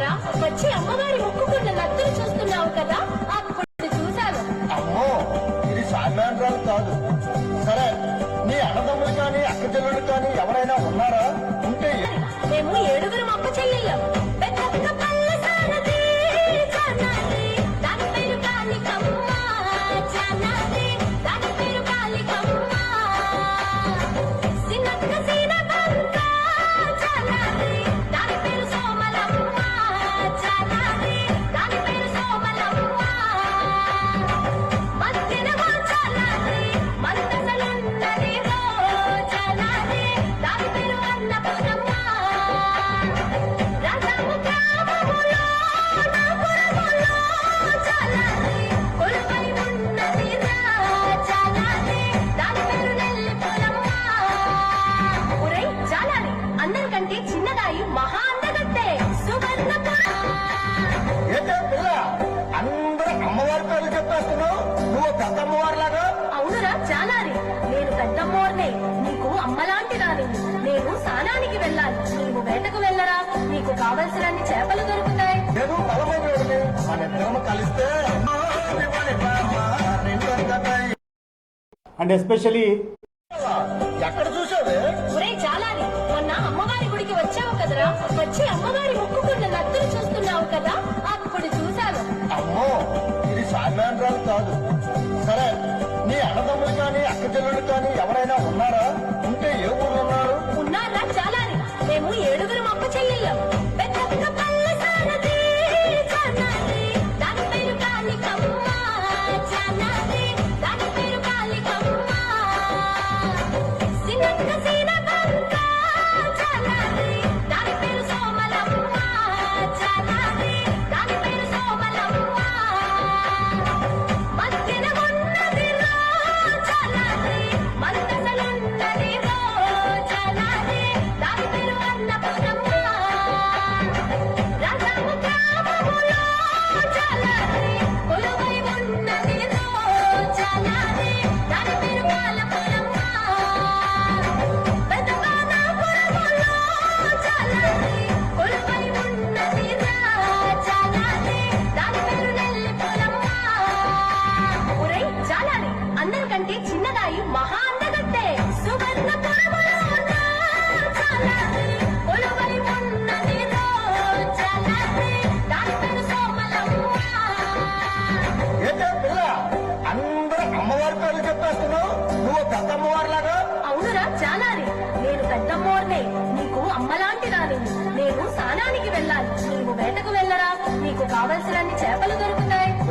కదరా వచ్చి అమ్మవారి ముక్కుకున్న లత్తులు చూస్తున్నావు కదా అప్పుడు చూశాను. అమ్మో ఇది సామాన్యాలు కాదు. సరే నీ అన్నదమ్ములు కానీ అక్క చెల్లెలు కానీ ఎవరైనా ఉన్నారా? ఉంటే మేము ఏడుగురు అక్క చెల్లెళ్ళం అందరికంటే చిన్నదాయి మహా అందగత్తే సువర్ణపురం ఏంటే పిల్ల? అందరూ అమ్మవారి పేర్లు చెప్పేస్తున్నావు? నువ్వు పెద్ద అమ్మవారిలాగా అవునురా చాలారి నేను నీకు అమ్మలాంటి దాని నేను స్నానానికి వెళ్ళాలి. నీవు వేటకు వెళ్ళరా? నీకు కావలసినన్ని చేపలు దొరుకుతాయి. నేను బలమైన వాడిని. మన ఇద్దరం కలిస్తే అండ్ ఎస్పెషలీ ఎక్కడ ఒరే చాలారి మొన్న అమ్మవారి గుడికి వచ్చావు కదరా? వచ్చి అమ్మవారి ముక్కుకున్న లత్తులు చూస్తున్నావు కదా? అప్పుడు చూశాను. అమ్మో ఇది సామాన్యాలు కాదు. సరే నీ అన్నదమ్ములు కానీ అక్క చెల్లెలు కానీ ఎవరైనా ఉన్నారా? ఉంటే ఏ ఊరు ఉన్నారు? ఉన్నారా చాలారి మేము ఏడుగురు Cause నువ్వు పెద్ద అవునురా చాలారి నేను పెద్దమ్మోర్నే నీకు అమ్మలాంటి దాని నేను స్నానానికి వెళ్ళాలి. నీవు వేటకు వెళ్ళరా. నీకు కావలసినన్ని చేపలు దొరుకుతాయి.